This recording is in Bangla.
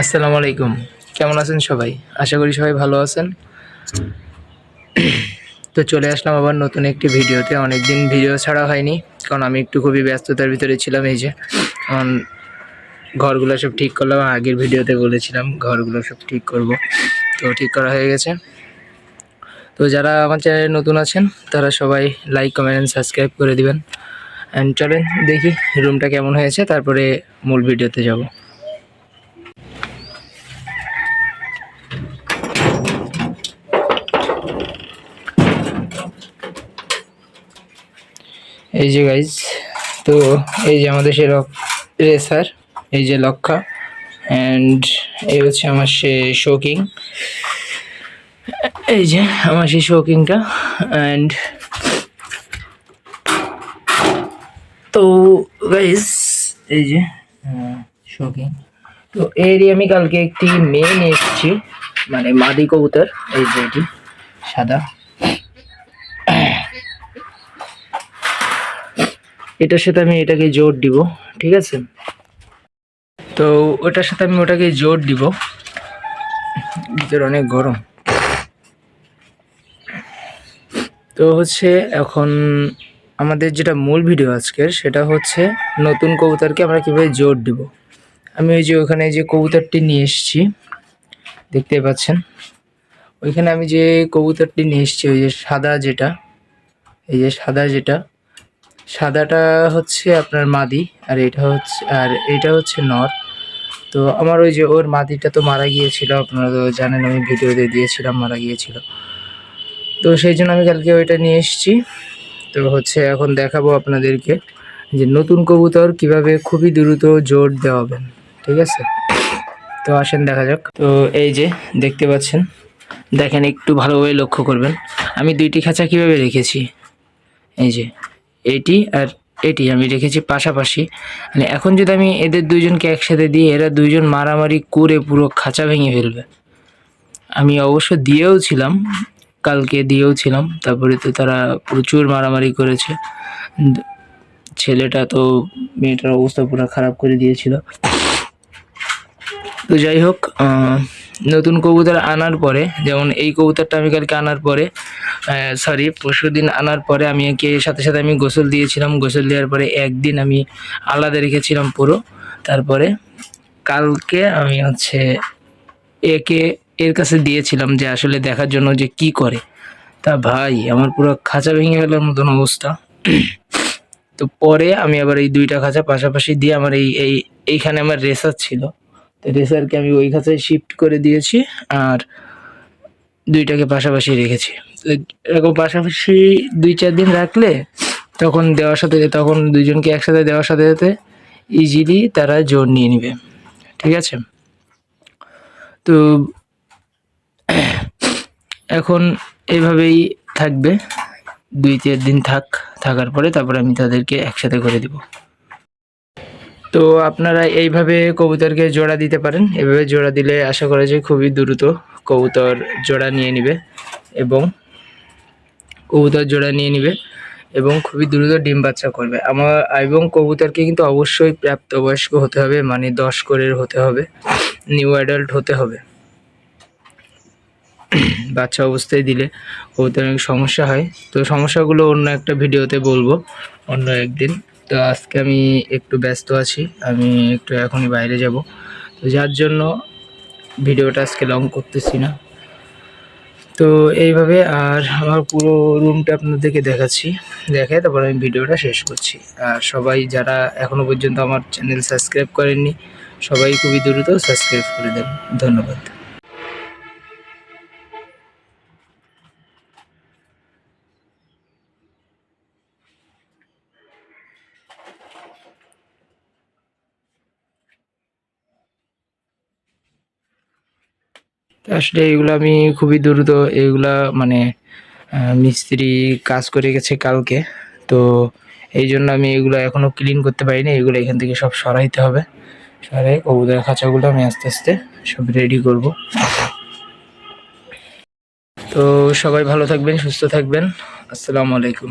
আসসালামু আলাইকুম। কেমন আছেন সবাই? আশা করি সবাই ভালো আছেন। তো চলে আসলাম আবার নতুন একটি ভিডিওতে। অনেকদিন ভিডিও ছাড়া হয়নি, কারণ আমি একটু খুবই ব্যস্ততার ভিতরে ছিলাম এই যে। কারণ ঘরগুলো সব ঠিক করলাম আগের ভিডিওতে বলেছিলাম ঘরগুলো সব ঠিক করব। তো ঠিক করা হয়ে গেছে। তো যারা আমার চ্যানেলে নতুন আছেন, তারা সবাই লাইক কমেন্ট অ্যান্ড সাবস্ক্রাইব করে দিবেন। অ্যান্ড চলেন দেখি রুমটা কেমন হয়েছে, তারপরে মূল ভিডিওতে যাব। এই যে গাইজ তো এই যে আমাদের সে রেসার এই যে লক্ষা অ্যান্ড এই হচ্ছে আমার সে শোকিং এই যে আমার সেই শোকিংটা অ্যান্ড তো গাইজ এই যে শোকিং তো এরই আমি কালকে একটি মেয়ে নিয়ে এসেছি মানে মাদি কবুতর, এই যে এটি, সাদা। এটার সাথে আমি এটাকে জোর দিব, ঠিক আছে? তো ওটার সাথে আমি ওটাকে জোর দিব। ভিতরে অনেক গরম। তো হচ্ছে এখন আমাদের যেটা মূল ভিডিও আজকের, সেটা হচ্ছে নতুন কবুতরকে আমরা কীভাবে জোর দিব। আমি ওই যে ওখানে যে কবুতরটি নিয়ে এসেছি, দেখতে পাচ্ছেন? ওইখানে আমি যে কবুতরটি নিয়ে এসেছি, ওই যে সাদা যেটা, এই যে সাদা যেটা সাদাটা হচ্ছে আপনার মাদি, আর এটা হচ্ছে, আর এটা হচ্ছে নর। তো আমার ওই যে ওর মাদিটা তো মারা গিয়েছিল, আপনারা তো জানেন আমি ভিডিওতে দিয়েছিলাম, মারা গিয়েছিল। তো সেই জন্য আমি কালকে ওইটা নিয়ে এসেছি। তো হচ্ছে এখন দেখাবো আপনাদেরকে যে নতুন কবুতর কীভাবে খুবই দ্রুত জোর দেওয়াবেন, ঠিক আছে? তো আসেন দেখা যাক। তো এই যে দেখতে পাচ্ছেন, দেখেন একটু ভালোভাবে লক্ষ্য করবেন। আমি দুইটি খাঁচা কীভাবে রেখেছি? এই যে এটি আর এটি আমি রেখেছি পাশাপাশি। মানে এখন যদি আমি এদের দুইজনকে একসাথে দিই, এরা দুইজন মারামারি করে পুরো খাঁচা ভেঙে ফেলবে। আমি অবশ্য দিয়েও ছিলাম, কালকে দিয়েও ছিলাম, তারপরে তো তারা প্রচুর মারামারি করেছে। ছেলেটা তো মেয়েটার অবস্থা পুরো খারাপ করে দিয়েছিল। তো যাই হোক নতুন কবুতর আনার পরে, যেমন এই কবুতরটা আমি কালকে আনার পরে সরি পরশু দিন আনার পরে আমি একে সাথে সাথে আমি গোসল দিয়েছিলাম। গোসল দেওয়ার পরে একদিন আমি আলাদা রেখেছিলাম পুরো। তারপরে কালকে আমি হচ্ছে একে এর কাছে দিয়েছিলাম যে আসলে দেখার জন্য যে কি করে। তা ভাই, আমার পুরো খাঁচা ভেঙে গেলার মতন অবস্থা। তো পরে আমি আবার এই দুইটা খাঁচা পাশাপাশি দিয়ে আমার এই এই, এইখানে আমার রেসার ছিল। রেসারকে আমি ওই খাঁচায় শিফট করে দিয়েছি আর দুইটাকে পাশাপাশি রেখেছি। এরকম পাশাপাশি দুই চার দিন রাখলে তখন দেওয়ার সাথে তখন দুইজনকে একসাথে দেওয়ার সাথে সাথে ইজিলি তারা জোর নিয়ে নেবে। ঠিক আছে? তো এখন এইভাবেই থাকবে। দুই চার দিন থাক, থাকার পরে তারপরে আমি তাদেরকে একসাথে করে দিব। তো আপনারা এইভাবে কবুতরকে জোড়া দিতে পারেন। এভাবে জোড়া দিলে আশা করা যায় খুবই দ্রুত কবুতর জোড়া নিয়ে নেবে এবং কবুতর জোড়া নিয়ে নেবে এবং খুবই দ্রুত ডিম বাচ্চা করবে। আমার এবং কবুতরকে কিন্তু অবশ্যই প্রাপ্তবয়স্ক হতে হবে মানে দশ করের হতে হবে, নিউ অ্যাডাল্ট হতে হবে। বাচ্চা অবস্থায় দিলে কবুতর অনেক সমস্যা হয়। তো সমস্যাগুলো অন্য একটা ভিডিওতে বলব, অন্য একদিন। তো আজকে আমি একটু ব্যস্ত আছি, আমি একটু এখনই বাইরে যাব। তো যার জন্য ভিডিওটা আজকে লং করতেছি না। তো এইভাবে আর আমার পুরো রুমটা আপনাদেরকে দেখাচ্ছি দেখে তারপর আমি ভিডিওটা শেষ করছি। আর সবাই যারা এখনও পর্যন্ত আমার চ্যানেল সাবস্ক্রাইব করেননি, সবাই খুবই দ্রুত সাবস্ক্রাইব করে দেন। ধন্যবাদ। আসলে এগুলো আমি খুবই দ্রুত এগুলা মানে মিস্ত্রি কাজ করে গেছে কালকে। তো এই জন্য আমি এগুলো এখনও ক্লিন করতে পারিনি, এগুলো এখান থেকে সব সরাইতে হবে। সরাই কবুতরের খাঁচাগুলো আমি আস্তে আস্তে সব রেডি করব। তো সবাই ভালো থাকবেন, সুস্থ থাকবেন। আসসালামু আলাইকুম।